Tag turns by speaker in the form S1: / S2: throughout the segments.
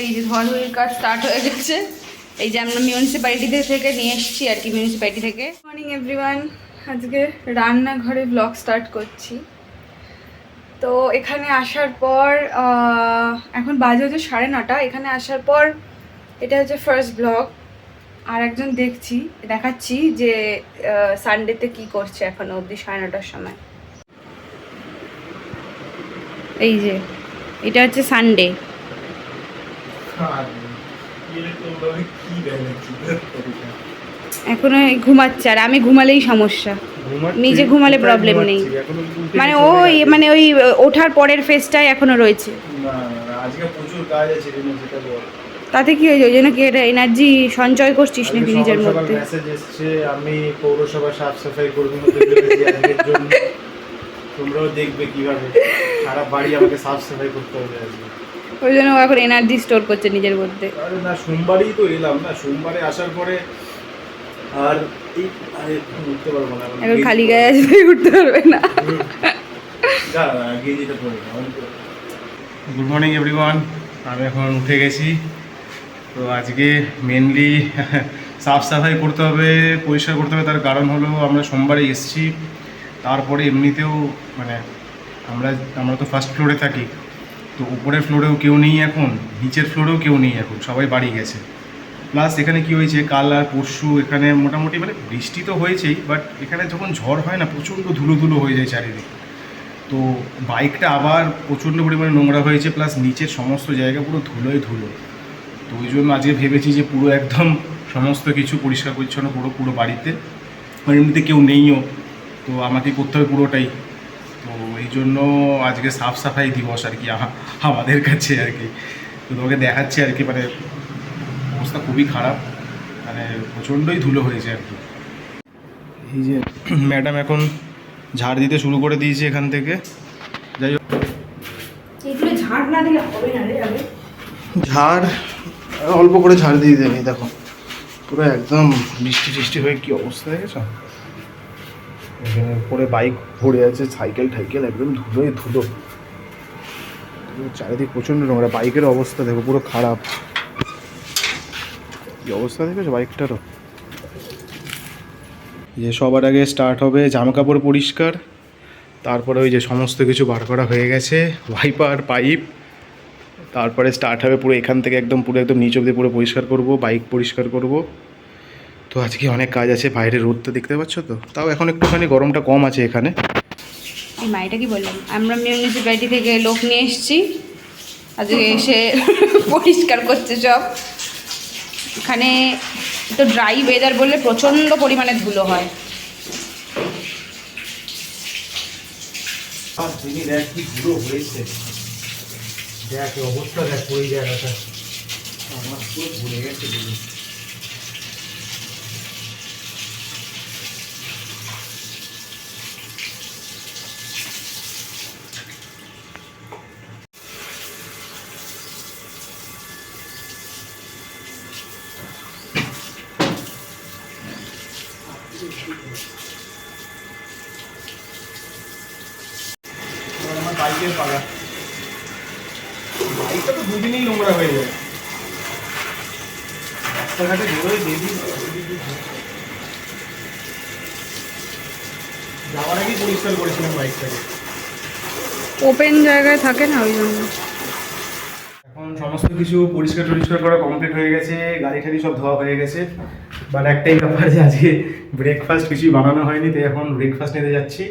S1: এই যে ধোয়াধুয়ির কাজ স্টার্ট হয়ে গেছে। এই যে আমরা মিউনিসিপ্যালিটি থেকে নিয়ে এসেছি আর কি মিউনিসিপ্যালিটি থেকে। মর্নিং এভরিওয়ান আজকে রান্নাঘরে ব্লগ স্টার্ট করছি। তো এখানে আসার পর এখন বাজে হচ্ছে সাড়ে নটা। এখানে আসার পর এটা হচ্ছে ফার্স্ট ব্লগ আর একজন দেখছি, দেখাচ্ছি যে সানডেতে কি করছে এখন অবধি সাড়ে নটার সময়। এই যে, এটা হচ্ছে সানডে এখনও ঘুমাচ্ছে আর আমি ঘুমালেই সমস্যা। নিজে ঘুমালে problem নেই। মানে ওই মানে ওই ওঠার পরের ফেসটাই এখনও রয়েছে। তাতে কি হয়েছে? ওই জন্য কি এটা এনার্জি সঞ্চয় করছিস নাকি নিজের মধ্যে?
S2: আমি পৌরসভা সাফ সাফাই করব তোমরাও দেখবে কীভাবে। সারা বাড়ি আমাকে সাফ সাফাই করতে হবে
S1: ওই জন্য ও এখন এনার্জি স্টোর করছে নিজের মধ্যে।
S2: আরে না সোমবারই তো এলাম না সোমবারে আসার পরে আর এই আরে উঠতে পারব না
S1: এখন খালি গায়ে আসবে উঠতে পারবে না।
S2: গুড মর্নিং এভরিওয়ান আমি এখন উঠে গেছি। তো আজকে মেনলি সাফ সাফাই করতে হবে পরিষ্কার করতে হবে তার কারণ হলো আমরা সোমবারে এসেছি। তারপরে এমনিতেও মানে আমরা আমরা তো ফার্স্ট ফ্লোরে থাকি। তো উপরের ফ্লোরেও কেউ নেই এখন, নিচের ফ্লোরেও কেউ নেই এখন, সবাই বাড়ি গেছে। প্লাস এখানে কি হয়েছে, কাল আর পরশু এখানে মোটামুটি মানে বৃষ্টি তো হয়েছেই বাট এখানে যখন ঝড় হয় না, প্রচণ্ড ধুলো ধুলো হয়ে যায় চারিদিকে। তো বাইকটা আবার প্রচণ্ড পরিমাণে নোংরা হয়েছে, প্লাস নিচের সমস্ত জায়গা পুরো ধুলোয় ধুলো। তো ওই জন্য আজকে ভেবেছি যে পুরো একদম সমস্ত কিছু পরিষ্কার পরিচ্ছন্ন পুরো পুরো বাড়িতে। মানে এমনিতে কেউ নেইও, তো আমাকে করতে হবে পুরোটাই। এই জন্য আজকে সাফ সাফাই দিবস আর কি আমাদের কাছে আর কি। তো তোমাকে দেখাচ্ছি আর কি মানে অবস্থা খুবই খারাপ। মানে প্রচণ্ডই ধুলো হয়েছে আর কি। এই যে ম্যাডাম এখন ঝাড় দিতে শুরু করে দিয়েছে এখান থেকে। যাই হোক।
S1: এগুলো ঝাড় না দিলে হবে না রে
S2: ঝাড় অল্প করে ঝাড় দিয়ে দেবে দেখো। পুরো একদম বৃষ্টি টিষ্টি হয়ে কি অবস্থা হয়ে গেছে এখানে পরে বাইক পড়ে আছে সাইকেল টাইকেল একদম ধুলোয় ধুলো। চারিদিক প্রচণ্ড নোংরা। বাইকের অবস্থা দেখো, পুরো খারাপ। কি অবস্থা দেখেছ বাইকটারও যে সবার আগে স্টার্ট হবে জামা কাপড় পরিষ্কার। তারপরে ওই যে সমস্ত কিছু বার করা হয়ে গেছে ওয়াইপার পাইপ তারপরে স্টার্ট হবে পুরো এখান থেকে একদম, পুরো একদম নিচ অব্দি পুরো পরিষ্কার করব বাইক পরিষ্কার করব। তো আজকে অনেক কাজ আছে বাইরে রোদটা দেখতে পাচ্ছ তো? তাও এখন একটুখানি গরমটা কম আছে এখানে।
S1: এই মাইটা কি বললাম? আমরা মিউনিসিপ্যালিটি থেকে লোক নিয়ে এসেছি। আজকে এসে পরিষ্কার করছে সব। এখানে তো ড্রাই ওয়েদার বললে প্রচণ্ড পরিমাণে ধুলো হয়।
S2: দেখ কি ধুলো হয়েছে। দেখ অবস্থা দেখ ওই জায়গাটা আমার পুরো ভুলে গেছে আমার বাইকের পালা। বাইকটা তো দুদিনেই নোংরা হয়ে যায়। রাস্তাঘাটে বেরোয় বেবি যাওয়ার আগেই পরিষ্কার করেছিলাম বাইকটাকে।
S1: ওপেন জায়গায় থাকে না ওই জন্য।
S2: এখন সমস্ত কিছু পরিষ্কার টরিষ্কার করা কমপ্লিট হয়ে গেছে। গাড়ি ঠাড়ি সব ধোয়া হয়ে গেছে। বাট একটাই ব্যাপার যে আজকে ব্রেকফাস্ট কিছুই বানানো হয়নি তো এখন ব্রেকফাস্ট নিতে যাচ্ছি।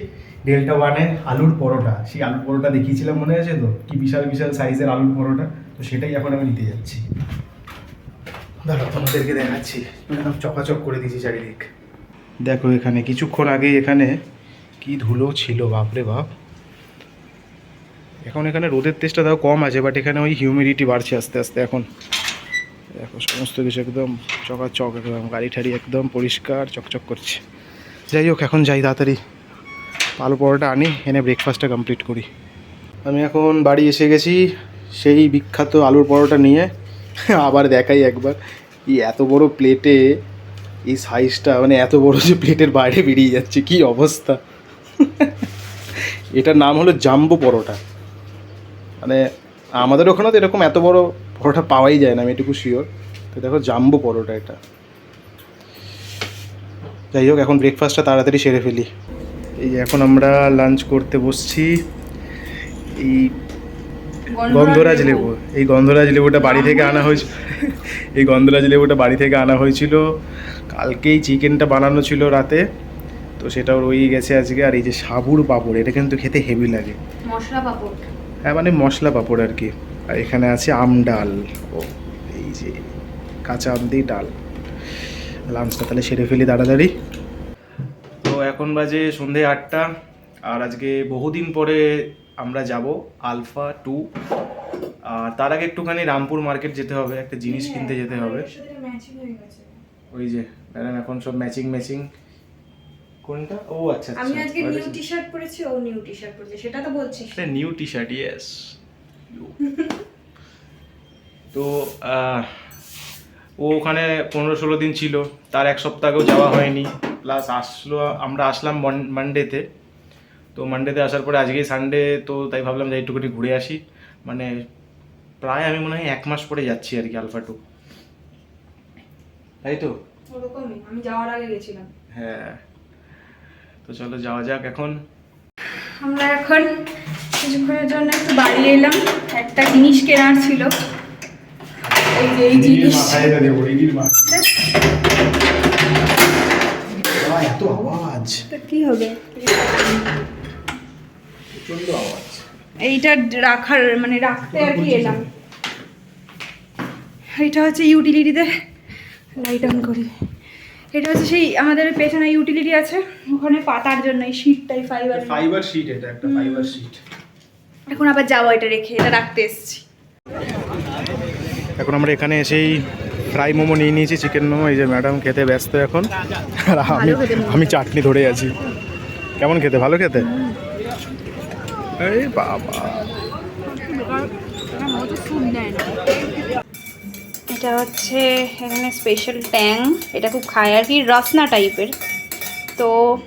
S2: ডেল্টা ওয়ানের আলুর পরোটা। সেই আলুর পরোটা দেখিয়েছিলাম মনে আছে তো? কি বিশাল বিশাল সাইজের আলুর পরোটা? তো সেটাই এখন আমি নিতে যাচ্ছি। দাঁড়াও, তোমাদেরকে দেখাচ্ছি। একদম চকাচক করে দিয়েছি চারিদিক। দেখো এখানে, কিছুক্ষণ আগে এখানে কি ধুলো ছিল, বাপরে বাপ। এখন এখানে রোদের তেজটা তাও কম আছে বাট এখানে ওই হিউমিডিটি বাড়ছে আস্তে আস্তে এখন। দেখো, সমস্ত কিছু একদম চকাচক, একদম গাড়ি ঠাড়ি একদম পরিষ্কার, চকচক করছে। যাই হোক, এখন যাই তাড়াতাড়ি। আলু পরোটা আনি, এনে ব্রেকফাস্টটা কমপ্লিট করি। আমি এখন বাড়ি এসে গেছি, সেই বিখ্যাত আলুর পরোটা নিয়ে। আবার দেখাই একবার, এই এত বড় প্লেটে এই সাইজটা মানে এত বড় যে প্লেটের বাইরে বেরিয়ে যাচ্ছে, কি অবস্থা? এটার নাম হলো জাম্বো পরোটা। মানে আমাদের ওখানে তো এরকম এত বড় পরোটা পাওয়াই যায় না, আমি এটুকু শিওর তো দেখো, জাম্বো পরোটা এটা। যাই হোক, এখন ব্রেকফাস্টটা তাড়াতাড়ি সেরে ফেলি। এই এখন আমরা লাঞ্চ করতে বসছি। এই গন্ধরাজ লেবু। এই গন্ধরাজ লেবুটা বাড়ি থেকে আনা হয়েছিল এই গন্ধরাজ লেবুটা বাড়ি থেকে আনা হয়েছিল। কালকেই চিকেনটা বানানো ছিল রাতে। তো সেটাও রয়ে গেছে আজকে। আর এই যে সাবুর পাপড়, এটা কিন্তু খেতে হেভি লাগে।
S1: মশলা পাপড়।
S2: মানে মশলা পাপড় আর কি। আর এখানে আছে আম ডাল। ও এই যে কাঁচা আম দিয়ে ডাল। লাঞ্চটা তাহলে সেরে ফেলি তাড়াতাড়ি। তো এখন বাজে সন্ধে আটটা আর আজকে বহুদিন পরে আমরা যাব আলফা টু। আর তার আগে একটুখানি রামপুর মার্কেট যেতে হবে একটা জিনিস কিনতে যেতে হবে। ওই যে ম্যাডাম এখন সব ম্যাচিং ম্যাচিং কোনটা? ও আচ্ছা আচ্ছা
S1: আমি আজকে নিউ টি শার্ট পরেছি ও নিউ টি শার্ট পরেছে সেটা তো বলছিস।
S2: একটা নিউ টি শার্ট ইয়েস তো ও ওখানে পনেরো ষোলো দিন ছিল তার এক সপ্তাহেও যাওয়া হয়নি। প্লাস আসলো আমরা আসলাম মানডেতে তো মানডেতে আসার পরে আজকেই সানডে তো তাই ভাবলাম যে একটুখানি ঘুরে আসি। মানে প্রায় আমি মনে হয় এক মাস পরে যাচ্ছি আর কি আলফা টু তাই তো?
S1: ওরকমই আমি যাওয়ার আগে গেছিলাম।
S2: হ্যাঁ। তো চলো যাওয়া যাক এখন।
S1: আমরা এখন কিছুক্ষণের জন্য একটু বাড়ি এলাম। একটা জিনিস কেনার ছিল। এই যে এই জিনিস
S2: এত আওয়াজ।
S1: কি হবে?
S2: প্রচণ্ড আওয়াজ।
S1: এইটা রাখার মানে রাখতে আর কি এলাম। এটা হচ্ছে ইউটিলিটিতে লাইট অন করি। এটা হচ্ছে সেই আমাদের পেছনে ইউটিলিটি আছে ওখানে পাতার জন্য এই শীটটাই ফাইবার
S2: ফাইবার শিট এটা একটা ফাইবার শিট
S1: এখন আবার যাব এটা রেখে এটা রাখতে এসেছি।
S2: এখন আমরা এখানে এসেই ফ্রাই মোমো নিয়ে নিয়েছি চিকেন মোমো এই যে ম্যাডাম খেতে ব্যস্ত এখন। আর আমি। আমি চাটনি ধরে আছি। কেমন খেতে? ভালো খেতে? এই বাবা।
S1: এটা হচ্ছে এখানে স্পেশাল ট্যাং এটা খুব খায় আর কি, রসনা টাইপের তো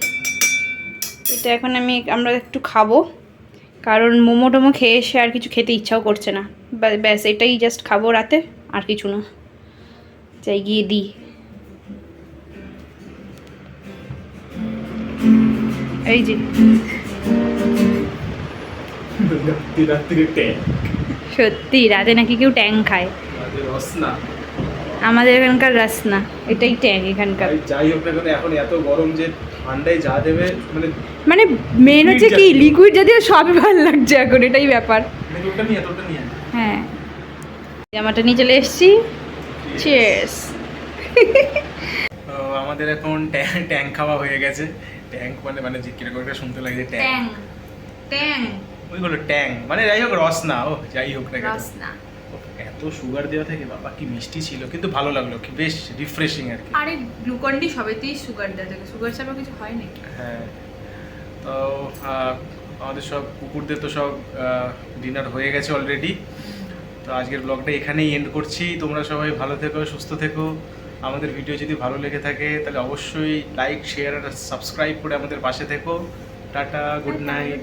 S1: এটা এখন আমি, আমরা একটু খাব। কারণ মোমো টোমো খেয়ে এসে আর কিছু খেতে ইচ্ছাও করছে না। ব্যা- ব্যাস, এটাই জাস্ট খাব রাতে, আর কিছু না। যাই, গিয়ে দিই। এই যে। সত্যি রাতে নাকি কেউ ট্যাং খায়। আমাদের এখানকার রাসনা এটাই ট্যাং এখানকার।
S2: যাই হোক না এখন এত গরম যে ঠান্ডায় যা দেবে মানে
S1: মানে মেন হচ্ছে কি লিকুইড জাতীয় সবই ভালো লাগছে এখন এটাই ব্যাপার।
S2: নিয়ে
S1: হ্যাঁ। জামাটা নিয়ে চলে এসেছি। চিয়ার্স
S2: আমাদের এখন ট্যাং ট্যাঙ্ক খাওয়া হয়ে গেছে। ট্যাঙ্ক মানে মানে কীরকম একটা শুনতে লাগে যে ট্যাঙ্ক
S1: ট্যাং।
S2: ওইগুলো ট্যাং। মানে যাই হোক রস না ও যাই হোক না কেন।
S1: রাসনা।
S2: এত সুগার দেওয়া থাকে বাবা কি মিষ্টি ছিল কিন্তু ভালো লাগল কি বেশ রিফ্রেশিং আর কি।
S1: আরে গ্লুকন্ডি সবেতেই সুগার দেওয়া থাকে সুগার ছাড়া কিছু হয় নাকি?
S2: হ্যাঁ। তো আমাদের সব কুকুরদের তো সব ডিনার হয়ে গেছে অলরেডি তো আজকের ব্লগটা এখানেই এন্ড করছি। তোমরা সবাই ভালো থেকো সুস্থ থেকো। আমাদের ভিডিও যদি ভালো লেগে থাকে তাহলে অবশ্যই লাইক শেয়ার আর সাবস্ক্রাইব করে আমাদের পাশে থেকো। Tata good
S1: night